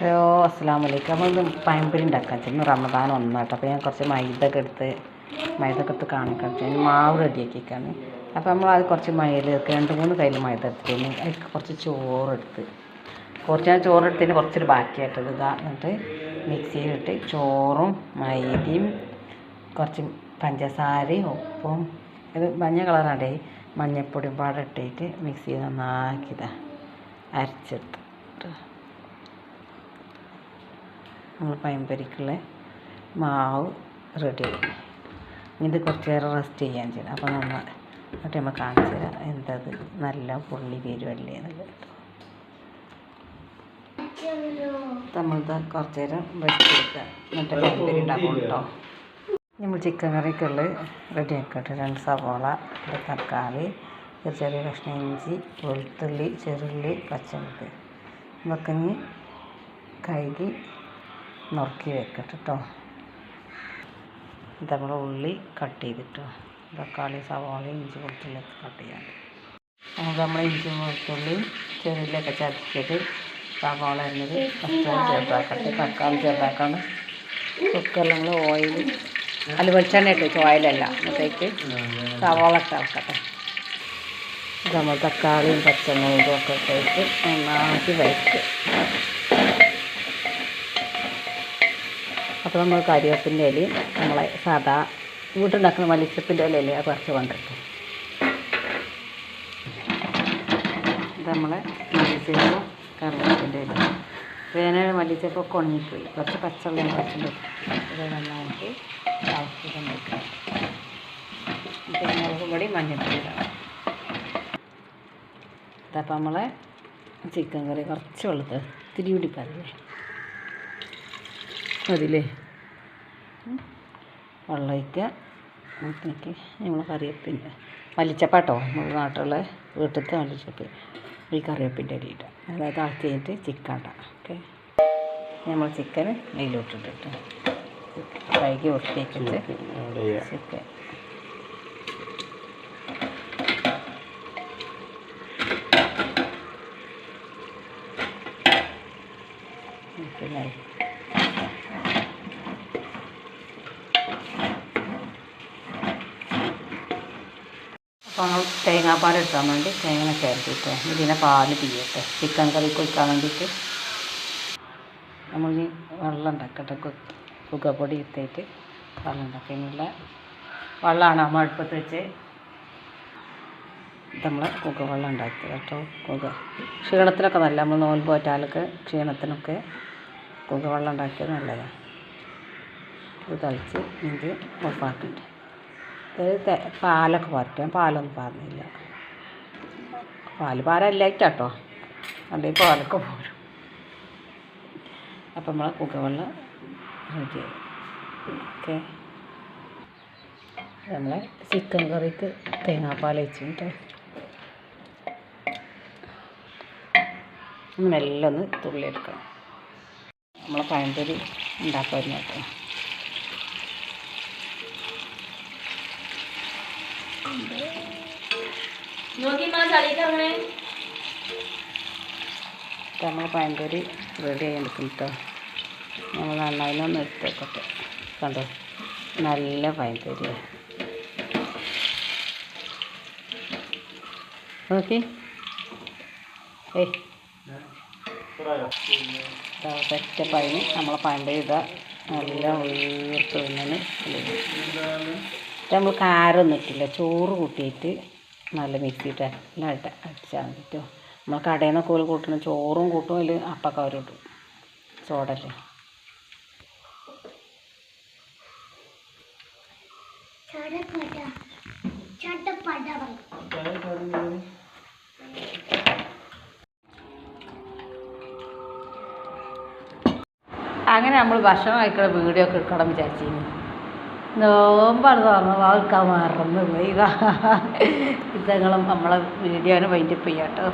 Hello അസ്സാം വലൈക്കും നമ്മളിന്ന് പഴംപൊരി ഉണ്ടാക്കാൻ ചെന്ന് റമദാൻ ഒന്നാട്ടോ. അപ്പോൾ ഞാൻ കുറച്ച് മൈദ ഒക്കെ എടുത്ത് മൈദ ഒക്കെ എടുത്ത് കാണിക്കാൻ അതിന് മാവ് റെഡിയാക്കിക്കാണ് അപ്പോൾ നമ്മൾ അത് കുറച്ച് മൈദ രണ്ട് മൂന്ന് കയ്യിൽ മൈദ എടുത്തിന് അതിൽ കുറച്ച് ചോറെടുത്ത് കുറച്ച് ഞാൻ ചോറെടുത്തതിന് കുറച്ചൊരു ബാക്കിയായിട്ടത് ഇതാ. എന്നിട്ട് മിക്സിയിലിട്ട് ചോറും മൈദയും കുറച്ച് പഞ്ചസാരയും ഉപ്പും ഇത് മഞ്ഞ കളറാണ്ടേ മഞ്ഞപ്പൊടിയും പാടെ ഇട്ടിട്ട് മിക്സിയിൽ നന്നാക്കിയതാണ് അരച്ചെടുത്ത്. നമ്മൾ പഴംപൊരിക്കുള്ള മാവ് റെഡിയായി ഇത് കുറച്ച് നേരം റെസ്റ്റ് ചെയ്യാൻ ചെയ്യണം. അപ്പോൾ നമ്മൾ എന്നിട്ട് നമ്മൾ കാണിച്ചു തരാം എന്തത് നല്ല പുള്ളി വരുമല്ലേ എന്നുള്ളത്. നമ്മളിത് കുറച്ച് നേരം റെസ്റ്റ് എടുക്കുക. എന്നിട്ട് പഴംപൊരി ഉണ്ടാക്കും കേട്ടോ. നമ്മൾ ചിക്കൻ കറിക്കുള്ള റെഡി ആക്കട്ടെ. രണ്ട് സവോള ഒരു തക്കാളി ഒരു ചെറിയ കഷ്ണം ഇഞ്ചി വെളുത്തുള്ളി ചെറുള്ളി പച്ചമുളക്. ഇതൊക്കെ ഇനി കഴുകി നുറുക്കി വെക്കട്ടെ കേട്ടോ ഇത് നമ്മൾ ഉള്ളി കട്ട് ചെയ്തിട്ടോ. തക്കാളി സവാള ഇഞ്ചി വെളുത്തുള്ളി ഒക്കെ കട്ട് ചെയ്യാം. നമുക്ക് നമ്മൾ ഇഞ്ചി വെളുത്തുള്ളി ചെറുതിലൊക്കെ ചതച്ചിട്ട് സവാള എന്നത് ഫസ്റ്റ് ചെറുതാക്കട്ടെ. തക്കാളി ചെറുതാക്കാണ്. കുക്കറിൽ നമ്മൾ ഓയിൽ അല്ല വെളിച്ചെണ്ണ ഇട്ട് വെച്ചു ഓയിലല്ല അന്നത്തേക്ക് സവാള ഇട്ട് ഇളക്കട്ടെ. നമ്മൾ തക്കാളിയും പച്ചമുളകും ഒക്കെ ഇട്ടിട്ട് നന്നാക്കി വഴറ്റും അപ്പോൾ നമ്മൾ കരിവേപ്പിന്റെ ഇലയും നമ്മളെ സാധാ വീട്ടുണ്ടാക്കുന്ന മലിച്ചപ്പിന്റെ ഇലയിലെ കുറച്ച് കൊണ്ടിട്ട്. ഇത് നമ്മളെ മല്ലിച്ചപ്പും കറിവേപ്പിന്റെ ഇല. വേനൽ മല്ലിച്ചപ്പൊക്കെ ഉണങ്ങിപ്പോയി. കുറച്ച് പച്ചവെള്ളം കുറച്ചുണ്ട് ഇത് നന്നായിട്ട് ആവശ്യം പിന്നെ മുളക് പൊടി മഞ്ഞൾപ്പൊടി ഇതപ്പോൾ നമ്മളെ ചിക്കൻ കറി കുറച്ച് വെള്ളത്തിൽ തിരി കൂടി മതില്ലേ വെള്ളം ഒഴിക്കുക നമ്മൾ കറിവേപ്പിന്റെ. മല്ലിച്ചപ്പാട്ടോ? നമ്മുടെ നാട്ടിലുള്ള വീട്ടിലത്തെ മല്ലിച്ചപ്പ്. ഈ കറിവേപ്പിന്റെ അരി ഇടാം അതായത് ഇളക്കി കഴിഞ്ഞിട്ട് ചിക്കൻ ഇടാം. ഓക്കെ? നമ്മൾ ചിക്കൻ നെയ്യിലോട്ടിട്ടിട്ട് കഴുകി വൃത്തിയാക്കിയിട്ട് ചിക്കൻ. പിന്നെ അപ്പോൾ നമ്മൾ തേങ്ങാപ്പാൽ എടുക്കാൻ വേണ്ടി തേങ്ങ ചേർത്തിട്ട് ഇതിനെ പാൽ പിയ്യട്ടെ ചിക്കൻ കറി കൊടുക്കാൻ വേണ്ടിയിട്ട്. നമ്മൾ ഈ വെള്ളം ഉണ്ടാക്കട്ടെ. പുകപ്പൊടി ഇട്ടിട്ട് വെള്ളം ഉണ്ടാക്കാനുള്ള വെള്ളമാണ് നമ്മൾ അടുപ്പത്ത് വെച്ച് നമ്മൾ പുക വെള്ളം ഉണ്ടാക്കി കേട്ടോ. പുക ക്ഷീണത്തിനൊക്കെ നല്ല നമ്മൾ നോൻ പോറ്റാലൊക്കെ ക്ഷീണത്തിനൊക്കെ പുക വെള്ളം ഉണ്ടാക്കിയത് നല്ലതാണ്. ഇത് തളിച്ച് ഇത് ഓഫാക്കിയിട്ട് ഇത് പാലൊക്കെ പാരട്ടെ പാലൊന്നും പാൽ പാൽ പാരല്ലായിട്ടാട്ടോ അല്ലെങ്കിൽ പാലൊക്കെ പോരും. അപ്പം നമ്മളെ കുക്കവെള്ളം റെഡി ആയി ഓക്കെ. നമ്മളെ ചിക്കൻ കറിക്ക് തേങ്ങാപ്പാൽ വെച്ചിട്ട് മെല്ലെ ഒന്ന് തുള്ളിയെടുക്കണം. നമ്മളെ പഴംപൊരി ഉണ്ടാക്കുമായിരുന്നു കേട്ടോ. നമ്മൾ പഴംപൊരി റെഡി ആയി എടുക്കും കേട്ടോ നമ്മൾ നന്നായിനൊന്ന് എടുത്തേക്കട്ടെ. കണ്ടോ? നല്ല പഴംപൊരി നോക്കി. ഏയ്. പഴിന് നമ്മളെ പഴംപൊരി ഇതാ. നല്ല ഉയർത്തുന്നതിന് നമ്മൾ കാരൊന്നും ഇട്ടില്ല. ചോറ് കൂട്ടിയിട്ട് നല്ല മിക്സിയിട്ട് എല്ലാം ഇട്ട് അടിച്ചാൽ മതി കേട്ടോ നമ്മൾ കടയിൽ നിന്നൊക്കെ ഒരു കൂട്ടണം ചോറും കൂട്ടും അതിൽ അപ്പൊക്കെ അവരിടും ചോടല്ലേ അങ്ങനെ നമ്മൾ ഭക്ഷണം കഴിക്കുന്ന വീഡിയോ ഒക്കെ എടുക്കണം വിചാരിച്ചിരുന്നു നോമ്പാണ് തുറന്നു വാൾക്കാൻ മറന്നു പോയി ഇതങ്ങളും നമ്മളെ വീഡിയോനെ വൈൻഡപ്പ് ചെയ്യാം കേട്ടോ.